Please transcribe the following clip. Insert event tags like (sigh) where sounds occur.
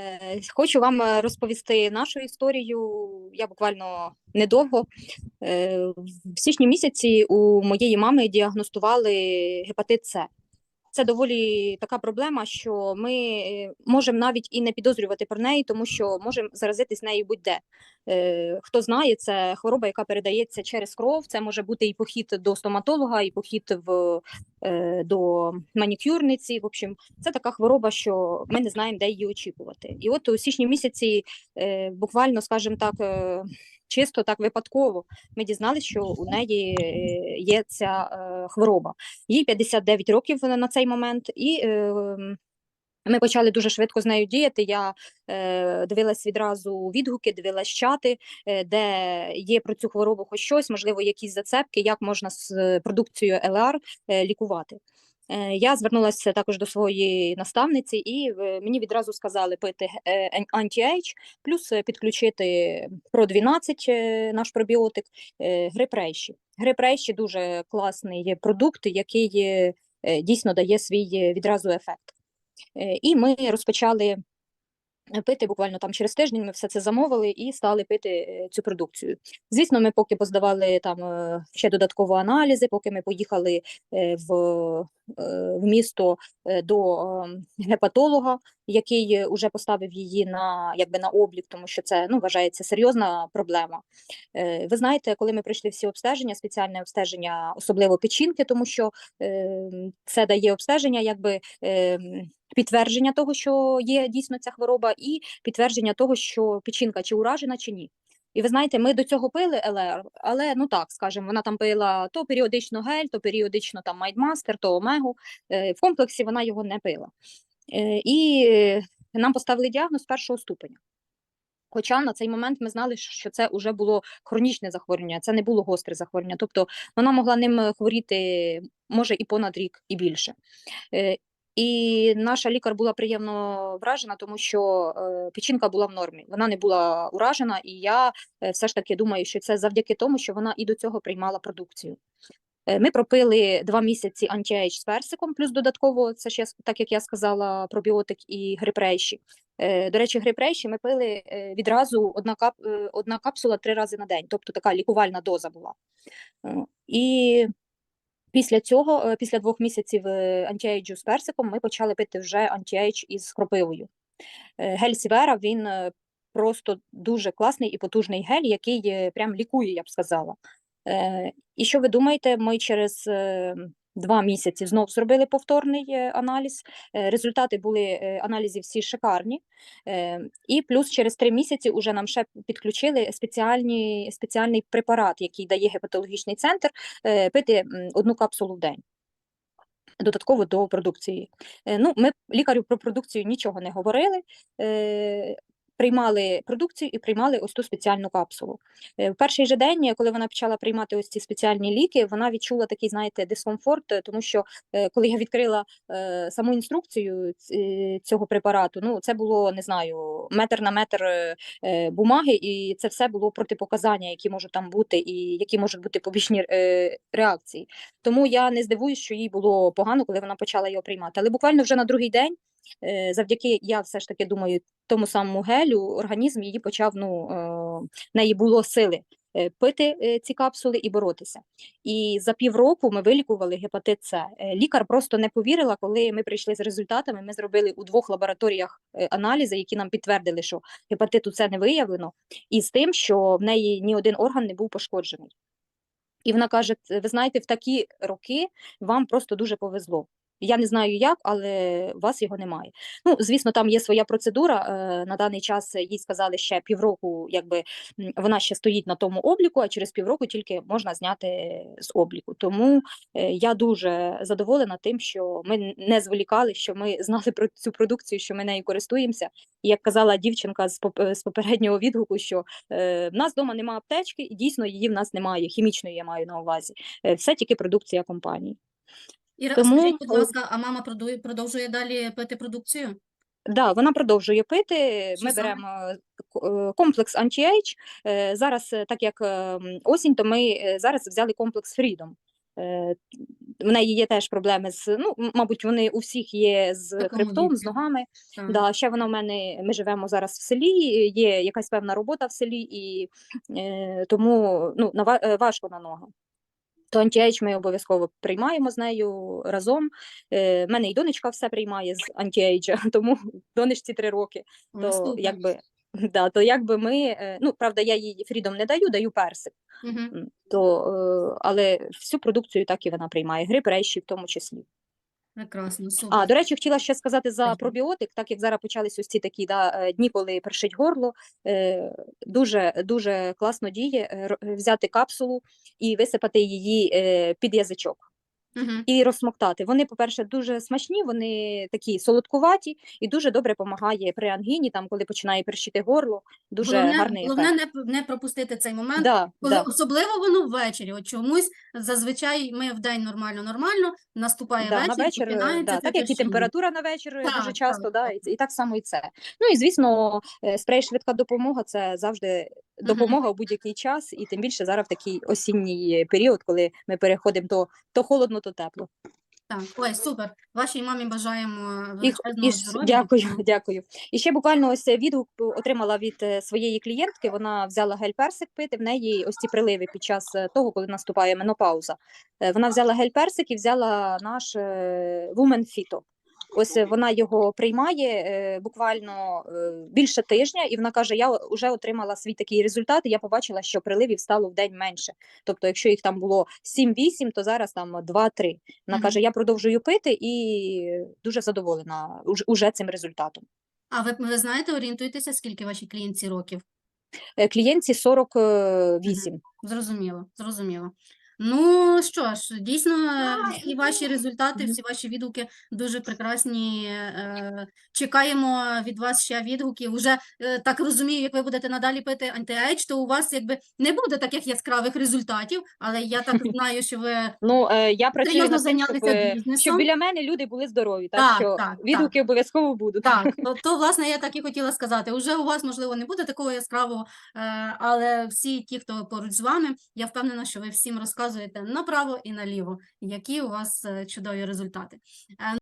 Е, Хочу вам е, розповісти нашу історію. Я буквально недовго. Е, В січні місяці у моєї мами діагностували гепатит С. Це доволі така проблема, що ми е, можемо навіть і не підозрювати про неї, тому що можемо заразитись нею будь-де. Е, Хто знає, це хвороба, яка передається через кров. Це може бути і похід до стоматолога, і похід в, е, до манікюрниці. В общем, це така хвороба, що ми не знаємо, де її очікувати. І от у січні місяці, буквально, скажімо так, чисто так випадково, ми дізналися, що у неї е, є ця е, хвороба. Їй 59 років на цей момент, і е, ми почали дуже швидко з нею діяти. Я е, дивилась відразу відгуки, дивилась чати, е, де є про цю хворобу хоч щось, можливо, якісь зацепки, як можна з продукцією ЛР лікувати. Е, Я звернулася також до своєї наставниці, і е, мені відразу сказали пити е, анті-ейдж, плюс підключити про 12 е, наш пробіотик грипрейші. Грипрейші дуже класний продукт, який дійсно дає свій відразу ефект. І ми розпочали пити буквально там через тиждень. Ми все це замовили і стали пити е, цю продукцію. Звісно, ми поки поздавали там е, ще додатково аналізи, поки ми поїхали е, в, в місто до гепатолога, який вже поставив її на якби на облік, тому що це ну вважається серйозна проблема. Ви знаєте, коли ми пройшли всі обстеження, спеціальне обстеження, особливо печінки, тому що е, це дає обстеження, якби. Е, підтвердження того, що є дійсно ця хвороба, і підтвердження того, що печінка чи уражена, чи ні. І ви знаєте, ми до цього пили ЛР, але ну так скажемо, вона там пила то періодично гель, то періодично там майдмастер, то омегу. Е, В комплексі вона його не пила. Е, І е, нам поставили діагноз першого ступеня. Хоча на цей момент ми знали, що це вже було хронічне захворювання, це не було гостре захворювання. Тобто вона могла ним хворіти може і понад рік, і більше. Е, І наша лікар була приємно вражена, тому що е, печінка була в нормі. Вона не була уражена, і я е, все ж таки думаю, що це завдяки тому, що вона і до цього приймала продукцію. Е, Ми пропили два місяці антіейдж з персиком, плюс додатково, це ж я, так як я сказала, пробіотик і грипрейші. До речі, грипрейші ми пили е, відразу одна, кап, е, одна капсула три рази на день, тобто така лікувальна доза була. Е, І після цього, е, після двох місяців е, антіейджу з персиком, ми почали пити вже антіейдж із кропивою. Е, Гель Сівера він просто дуже класний і потужний гель, який прям лікує, я б сказала. І що ви думаєте, ми через два місяці знов зробили повторний е, аналіз. Е, Результати були е, аналізів всі шикарні. І плюс через три місяці уже нам ще підключили спеціальні, спеціальний препарат, який дає гепатологічний центр, пити одну капсулу в день. Додатково до продукції. Ну, ми лікарю про продукцію нічого не говорили. Е, Приймали продукцію і приймали ось ту спеціальну капсулу. Е, В перший же день, коли вона почала приймати ось ці спеціальні ліки, вона відчула такий, знаєте, дискомфорт, е, тому що е, коли я відкрила е, саму інструкцію е, цього препарату, ну це було не знаю, метр на метр е, е, бумаги, і це все було протипоказання, які можуть там бути, і які можуть бути побічні е, реакції. Тому я не здивуюсь, що їй було погано, коли вона почала його приймати. Але буквально вже на другий день, е, завдяки, я все ж таки думаю, тому самому гелю, організм її почав, ну, е, неї було сили е, пити е, ці капсули і боротися. І за півроку ми вилікували гепатит С. Е, Лікар просто не повірила, коли ми прийшли з результатами. Ми зробили у двох лабораторіях е, аналізи, які нам підтвердили, що гепатиту С не виявлено, і з тим, що в неї ні один орган не був пошкоджений. І вона каже: ви знаєте, в такі роки вам просто дуже повезло. Я не знаю як, але у вас його немає. Ну, звісно, там є своя процедура. е, На даний час їй сказали ще півроку, якби вона ще стоїть на тому обліку, а через півроку тільки можна зняти з обліку. Тому е, я дуже задоволена тим, що ми не зволікали, що ми (laughs) знали про цю продукцію, що ми нею користуємося. І як казала дівчинка з попереднього відгуку, що е, в нас вдома немає аптечки, і дійсно її в нас немає. Хімічної я маю на увазі. Все тільки продукція компанії. Іра, Тому, скажіть, будь ласка, а мама продовжує далі пити продукцію? Да, вона продовжує пити. Що Ми саме? беремо е, е, комплекс Anti-Age. Е, Зараз, так як осінь, то ми зараз взяли комплекс Freedom. В неї є теж проблеми з, ну, мабуть, вони у всіх є з хребтом, з ногами. Так. Да, ще вона в мене, ми живемо зараз в селі, є якась певна робота в селі, і е, тому ну, важко на ногу. То антіейдж ми обов'язково приймаємо з нею разом. Е, мене і донечка все приймає з антіейджа, (laughs) тому донечці три роки. То Наступний. якби, (laughs) да, то якби ми, е, ну правда, я їй фрідом не даю, даю персик. Угу. То, е, але всю продукцію так і вона приймає, гриб, рейші в тому числі. Прекрасно, супер. А, до речі, хотіла ще сказати за пробіотик, так як зараз почались ось ці такі да, е, дні, коли першить горло, е, дуже, дуже класно діє е, взяти капсулу і висипати її під язичок І розсмоктати. Вони, по-перше, дуже смачні, вони такі солодкуваті і дуже добре допомагає при ангіні, там, коли починає першити горло, дуже Головне, гарний головне не, не пропустити цей момент. Да, Коли, да, Особливо воно ввечері. От чомусь зазвичай ми вдень нормально, нормально, наступає да, на вечір, вечір, е, починається да, так як і температура на вечір Так, дуже часто, так, да, так. і, і так само і це. Ну і звісно, е, спрей швидка допомога це завжди допомога в будь-який час, і тим більше зараз в такий осінній період, коли ми переходимо то, то холодно, то тепло. Так, ой, супер. Вашій мамі бажаємо І, величезного і, здоров'я. дякую, (laughs) дякую. І ще буквально ось відгук отримала від е, своєї клієнтки. Вона взяла гель-персик пити. В неї ось ці приливи під час е, того, коли наступає менопауза. Е, Вона взяла гель-персик і взяла наш е, Women Fito. Ось е, вона його приймає е, буквально е, більше тижня, і вона каже: Я вже отримала свій такий результат. І я побачила, що приливів стало в день менше. Тобто, якщо їх там було 7-8, то зараз там 2-3. Вона Мгм. каже: Я продовжую пити і дуже задоволена уже цим результатом. А ви, ви знаєте, орієнтуєтеся, скільки вашій клієнтці років? Клієнтці 48. Зрозуміло, зрозуміло. Ну що ж, дійсно, всі ваші результати, всі ваші відгуки дуже прекрасні. Е, Чекаємо від вас ще відгуків. Уже е, так розумію, як ви будете надалі пити антиейдж, то у вас якби не буде таких яскравих результатів, але я так (laughs) знаю, що ви Ну, е, я працюю над тим, щоб, бізнесом. щоб біля мене люди були здорові. Так, Так, що так, так. відгуки обов'язково будуть. Так, (laughs) то, то власне я так і хотіла сказати. Уже у вас можливо не буде такого яскравого, але всі ті, хто поруч з вами, я впевнена, що ви всім розказуєте направо і наліво, які у вас е, чудові результати. Е,